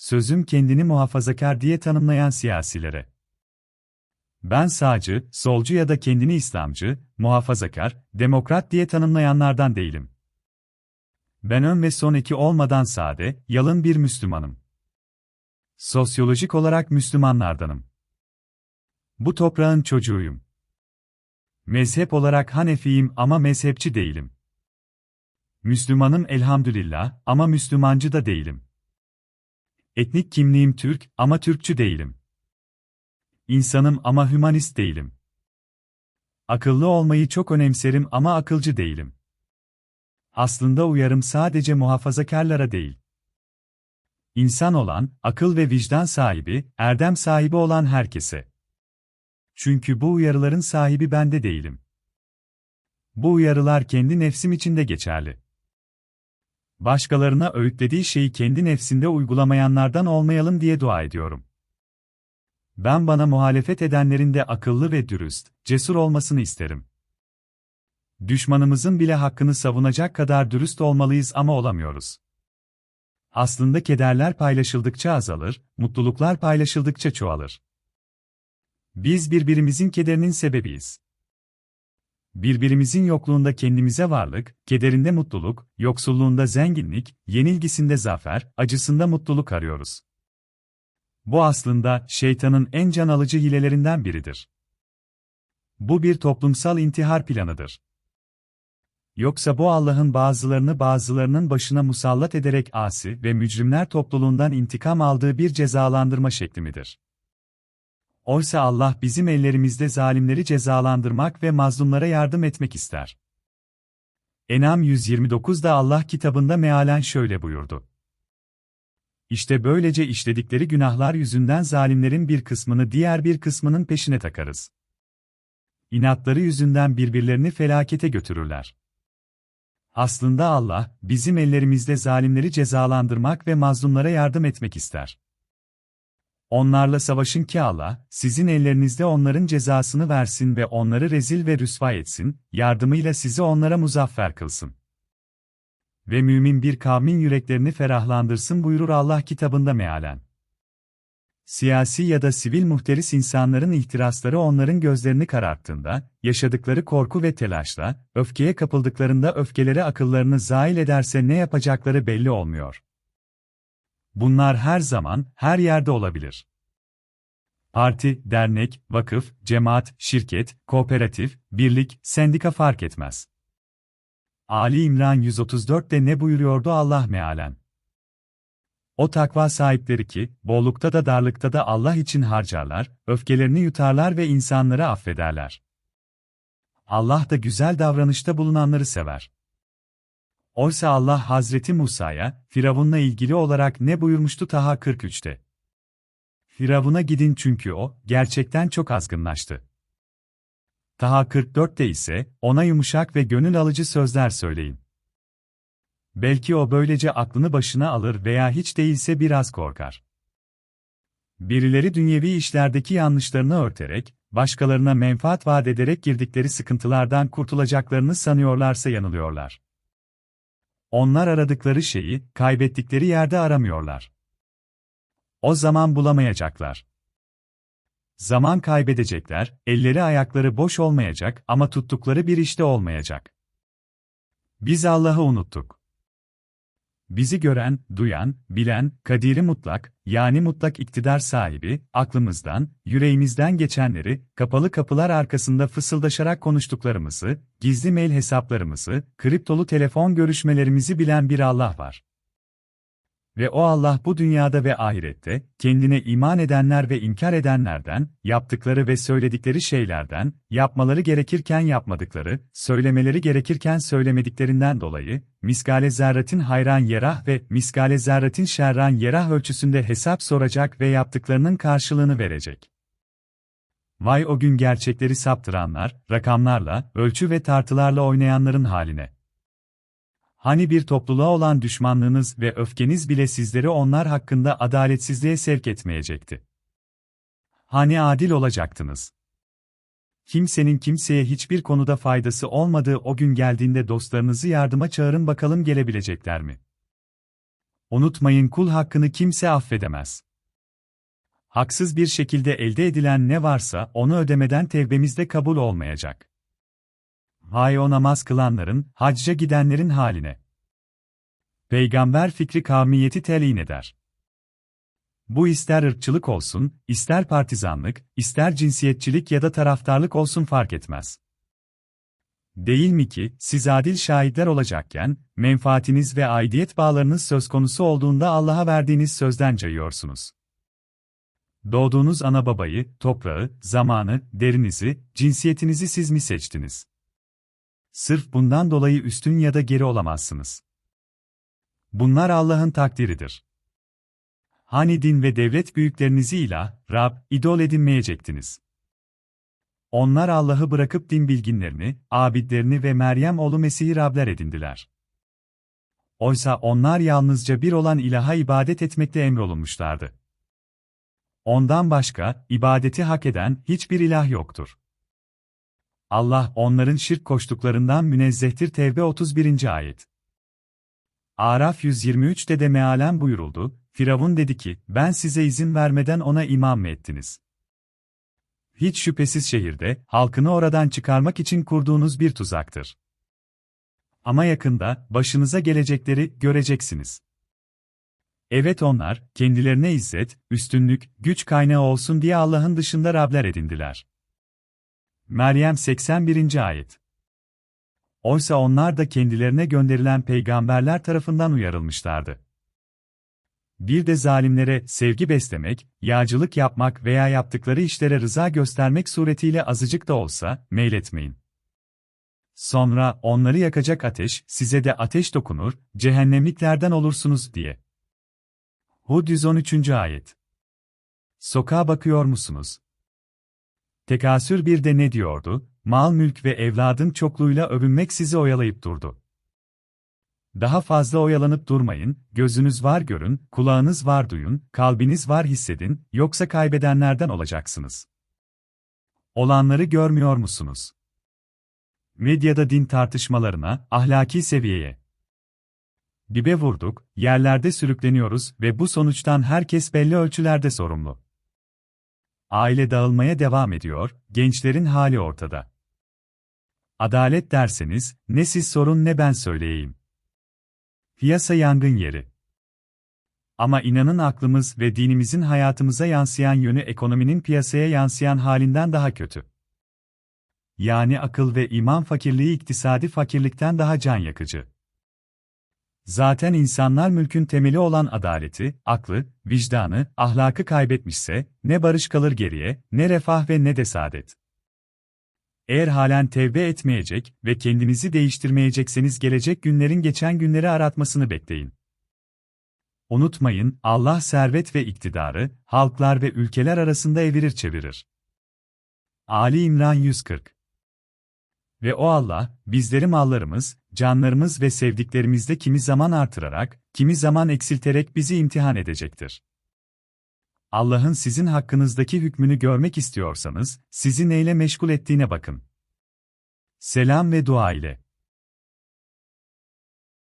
Sözüm kendini muhafazakar diye tanımlayan siyasilere. Ben sağcı, solcu ya da kendini İslamcı, muhafazakar, demokrat diye tanımlayanlardan değilim. Ben ön ve son eki olmadan sade, yalın bir Müslümanım. Sosyolojik olarak Müslümanlardanım. Bu toprağın çocuğuyum. Mezhep olarak Hanefiyim ama mezhepçi değilim. Müslümanım elhamdülillah ama Müslümancı da değilim. Etnik kimliğim Türk ama Türkçü değilim. İnsanım ama hümanist değilim. Akıllı olmayı çok önemserim ama akılcı değilim. Aslında uyarım sadece muhafazakarlara değil. İnsan olan, akıl ve vicdan sahibi, erdem sahibi olan herkese. Çünkü bu uyarıların sahibi bende değilim. Bu uyarılar kendi nefsim içinde geçerli. Başkalarına öğütlediği şeyi kendi nefsinde uygulamayanlardan olmayalım diye dua ediyorum. Ben bana muhalefet edenlerin de akıllı ve dürüst, cesur olmasını isterim. Düşmanımızın bile hakkını savunacak kadar dürüst olmalıyız ama olamıyoruz. Aslında kederler paylaşıldıkça azalır, mutluluklar paylaşıldıkça çoğalır. Biz birbirimizin kederinin sebebiyiz. Birbirimizin yokluğunda kendimize varlık, kederinde mutluluk, yoksulluğunda zenginlik, yenilgisinde zafer, acısında mutluluk arıyoruz. Bu aslında şeytanın en can alıcı hilelerinden biridir. Bu bir toplumsal intihar planıdır. Yoksa bu Allah'ın bazılarını bazılarının başına musallat ederek asi ve mücrimler topluluğundan intikam aldığı bir cezalandırma şekli midir? Oysa Allah bizim ellerimizde zalimleri cezalandırmak ve mazlumlara yardım etmek ister. Enam 129'da Allah kitabında mealen şöyle buyurdu. İşte böylece işledikleri günahlar yüzünden zalimlerin bir kısmını diğer bir kısmının peşine takarız. İnatları yüzünden birbirlerini felakete götürürler. Aslında Allah, bizim ellerimizde zalimleri cezalandırmak ve mazlumlara yardım etmek ister. Onlarla savaşın ki Allah, sizin ellerinizde onların cezasını versin ve onları rezil ve rüsva etsin, yardımıyla sizi onlara muzaffer kılsın. Ve mümin bir kavmin yüreklerini ferahlandırsın buyurur Allah kitabında mealen. Siyasi ya da sivil muhteris insanların ihtirasları onların gözlerini kararttığında, yaşadıkları korku ve telaşla, öfkeye kapıldıklarında öfkeleri akıllarını zail ederse ne yapacakları belli olmuyor. Bunlar her zaman, her yerde olabilir. Parti, dernek, vakıf, cemaat, şirket, kooperatif, birlik, sendika fark etmez. Ali İmran 134'te ne buyuruyordu Allah mealen? O takva sahipleri ki, bollukta da darlıkta da Allah için harcarlar, öfkelerini yutarlar ve insanları affederler. Allah da güzel davranışta bulunanları sever. Oysa Allah Hazreti Musa'ya, Firavun'la ilgili olarak ne buyurmuştu Taha 43'te? Firavun'a gidin çünkü o, gerçekten çok azgınlaştı. Taha 44'te ise, ona yumuşak ve gönül alıcı sözler söyleyin. Belki o böylece aklını başına alır veya hiç değilse biraz korkar. Birileri dünyevi işlerdeki yanlışlarını örterek, başkalarına menfaat vaat ederek girdikleri sıkıntılardan kurtulacaklarını sanıyorlarsa yanılıyorlar. Onlar aradıkları şeyi, kaybettikleri yerde aramıyorlar. O zaman bulamayacaklar. Zaman kaybedecekler, elleri ayakları boş olmayacak ama tuttukları bir işte olmayacak. Biz Allah'ı unuttuk. Bizi gören, duyan, bilen, kadiri mutlak, yani mutlak iktidar sahibi, aklımızdan, yüreğimizden geçenleri, kapalı kapılar arkasında fısıldaşarak konuştuklarımızı, gizli mail hesaplarımızı, kriptolu telefon görüşmelerimizi bilen bir Allah var. Ve o Allah bu dünyada ve ahirette, kendine iman edenler ve inkar edenlerden, yaptıkları ve söyledikleri şeylerden, yapmaları gerekirken yapmadıkları, söylemeleri gerekirken söylemediklerinden dolayı, miskale zerratin hayran yerah ve miskale zerratin şerran yerah ölçüsünde hesap soracak ve yaptıklarının karşılığını verecek. Vay o gün gerçekleri saptıranlar, rakamlarla, ölçü ve tartılarla oynayanların haline. Hani bir topluluğa olan düşmanlığınız ve öfkeniz bile sizleri onlar hakkında adaletsizliğe sevk etmeyecekti. Hani adil olacaktınız. Kimsenin kimseye hiçbir konuda faydası olmadığı o gün geldiğinde dostlarınızı yardıma çağırın bakalım gelebilecekler mi? Unutmayın kul hakkını kimse affedemez. Haksız bir şekilde elde edilen ne varsa onu ödemeden tevbemizde kabul olmayacak. Hay o namaz kılanların, hacca gidenlerin haline. Peygamber fikri kavmiyeti telin eder. Bu ister ırkçılık olsun, ister partizanlık, ister cinsiyetçilik ya da taraftarlık olsun fark etmez. Değil mi ki, siz adil şahitler olacakken, menfaatiniz ve aidiyet bağlarınız söz konusu olduğunda Allah'a verdiğiniz sözden cayıyorsunuz. Doğduğunuz ana babayı, toprağı, zamanı, derinizi, cinsiyetinizi siz mi seçtiniz? Sırf bundan dolayı üstün ya da geri olamazsınız. Bunlar Allah'ın takdiridir. Hani din ve devlet büyüklerinizi ilah, Rab, idol edinmeyecektiniz. Onlar Allah'ı bırakıp din bilginlerini, abidlerini ve Meryem oğlu Mesih'i Rabler edindiler. Oysa onlar yalnızca bir olan ilaha ibadet etmekle emrolunmuşlardı. Ondan başka, ibadeti hak eden hiçbir ilah yoktur. Allah onların şirk koştuklarından münezzehtir Tevbe 31. ayet. Araf 123'te de mealen buyuruldu, Firavun dedi ki, ben size izin vermeden ona imam mı ettiniz? Hiç şüphesiz şehirde, halkını oradan çıkarmak için kurduğunuz bir tuzaktır. Ama yakında, başınıza gelecekleri göreceksiniz. Evet onlar, kendilerine izzet, üstünlük, güç kaynağı olsun diye Allah'ın dışında Rabler edindiler. Meryem 81. Ayet Oysa onlar da kendilerine gönderilen peygamberler tarafından uyarılmışlardı. Bir de zalimlere sevgi beslemek, yağcılık yapmak veya yaptıkları işlere rıza göstermek suretiyle azıcık da olsa meyletmeyin. Sonra onları yakacak ateş, size de ateş dokunur, cehennemliklerden olursunuz diye. Hud 113. Ayet Sokağa bakıyor musunuz? Tekasür bir de ne diyordu? Mal mülk ve evladın çokluğuyla övünmek sizi oyalayıp durdu. Daha fazla oyalanıp durmayın, gözünüz var görün, kulağınız var duyun, kalbiniz var hissedin, yoksa kaybedenlerden olacaksınız. Olanları görmüyor musunuz? Medyada din tartışmalarına, ahlaki seviyeye. Dibe vurduk, yerlerde sürükleniyoruz ve bu sonuçtan herkes belli ölçülerde sorumlu. Aile dağılmaya devam ediyor, gençlerin hali ortada. Adalet derseniz, ne siz sorun ne ben söyleyeyim. Piyasa yangın yeri. Ama inanın aklımız ve dinimizin hayatımıza yansıyan yönü ekonominin piyasaya yansıyan halinden daha kötü. Yani akıl ve iman fakirliği iktisadi fakirlikten daha can yakıcı. Zaten insanlar mülkün temeli olan adaleti, aklı, vicdanı, ahlakı kaybetmişse, ne barış kalır geriye, ne refah ve ne de saadet. Eğer halen tevbe etmeyecek ve kendinizi değiştirmeyecekseniz gelecek günlerin geçen günleri aratmasını bekleyin. Unutmayın, Allah servet ve iktidarı, halklar ve ülkeler arasında evirir çevirir. Ali İmran 140 Ve o Allah, bizleri mallarımız, canlarımız ve sevdiklerimizde kimi zaman artırarak, kimi zaman eksilterek bizi imtihan edecektir. Allah'ın sizin hakkınızdaki hükmünü görmek istiyorsanız, sizi neyle meşgul ettiğine bakın. Selam ve dua ile.